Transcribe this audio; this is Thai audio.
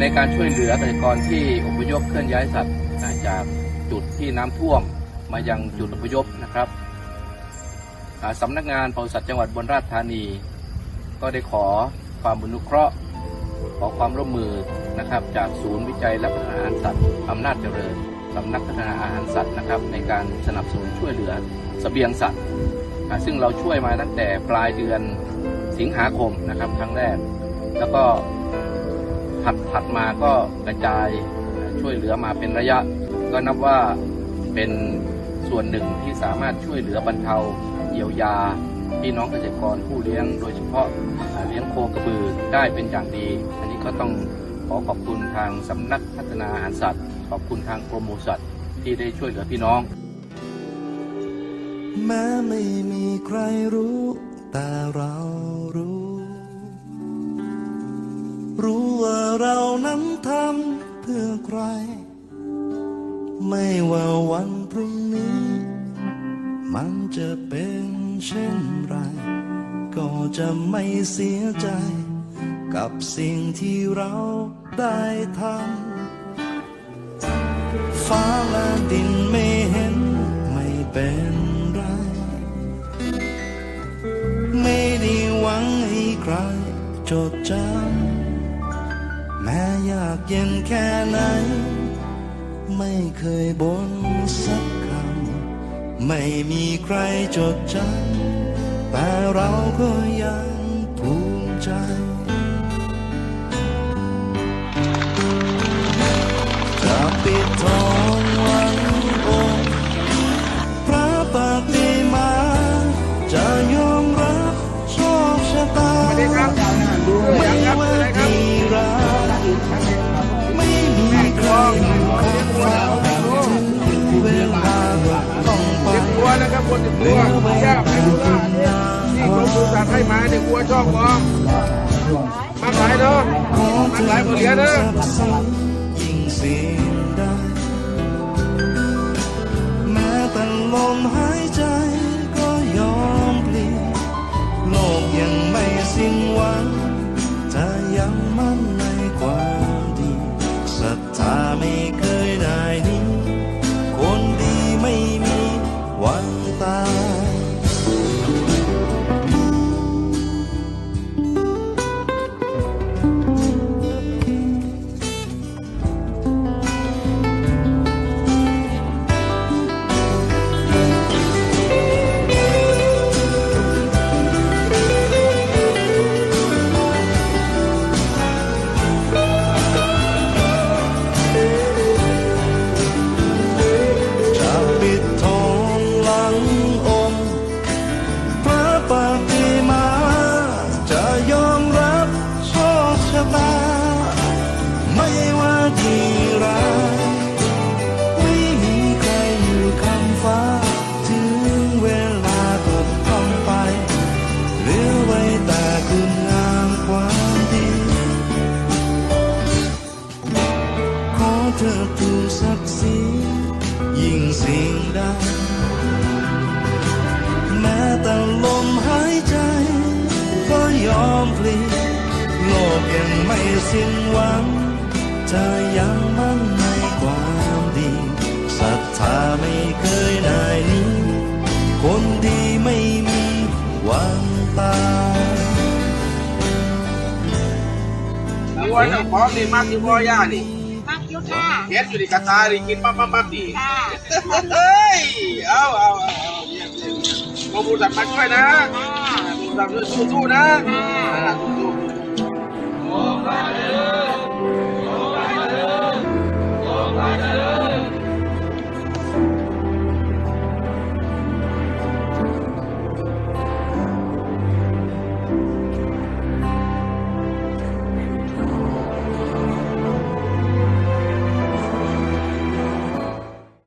ในการช่วยเหลือเกษตรกรที่อพยพเคลื่อนย้ายสัตว์จากจุดที่น้ำท่วมมายังจุดอพยพนะครับอ่าสำนักงานปศุสัตว์จังหวัดบนราชธานี ก็ได้ขอความอนุเคราะห์ อความร่วมมือนะครับ จากศูนย์วิจัยและพัฒนาอาหารสัตว์อำนาจเจริญสำนักพัฒนาอาหารสัตว์นะครับ ในการสนับสนุนช่วยเหลือสเสบียงสัตว์ ซึ่งเราช่วยมาตั้งแต่ปลายเดือนสิงหาคมนะครับครั้งแรก แล้วก็ถัดถัดมาก็กระจายช่วยเหลือมาเป็นระยะ ก็นับว่าเป็นส่วนหนึ่งที่สามารถช่วยเหลือบรรเทาเยียวยาพี่น้องเกษตรกรผู้เลี้ยงโดยเฉพาะเลี้ยงโคกระบือได้เป็นอย่างดี ก็ต้องขอขอบคุณทางสำนักพัฒนาอาหารสัตว์ ขอบคุณทางกรมปศุสัตว์ที่ได้ช่วยเหลือพี่น้อง แม้ไม่มีใครรู้ แต่เรารู้ รู้ว่าเรานั้นทำเพื่อใคร ไม่ว่าวันพรุ่งนี้ มันจะเป็นเช่นไร ก็จะไม่เสียใจ กับสิ่งที่เราได้ทำฟ้าและดินไม่เห็นไม่เป็นไร ไม่ได้หวังให้ใครจดจำแม้ยากเย็นแค่ไหน ไม่เคยบ่นสักคำไม่มีใครจดจำแต่เราก็ยังภูมิใจ นะครับคนจะกลัวยากให้ดูว่าที่กรมปศุสัตว์ให้มาเนี่ยกลัวชอบบ่มาหลายเนาะมาหลายหมดเหรียญเนาะแม้แต่ลมหายใจ จ ยอมพลีโลกยังไม่สิ้นหวังเธอยังมั่นในความดีศรัทธาไม่เคยนายหนี้คนดีไม่มีวันตายกลัวเจ้าของนี่มากที่พ่อย่านี่มักอยุค่ะเห็นอยู่ในกระตานี่กินปั๊บปั๊บปั๊บดีค่ะเฮ้ยเอาเอาเอาเอาเยี่ยมเยี่ยมเยี่ยมกรมปศุสัตว์มาช่วยนะค่ะกรมปศุสัตว์สู้ๆนะ ค่ะสู้ๆ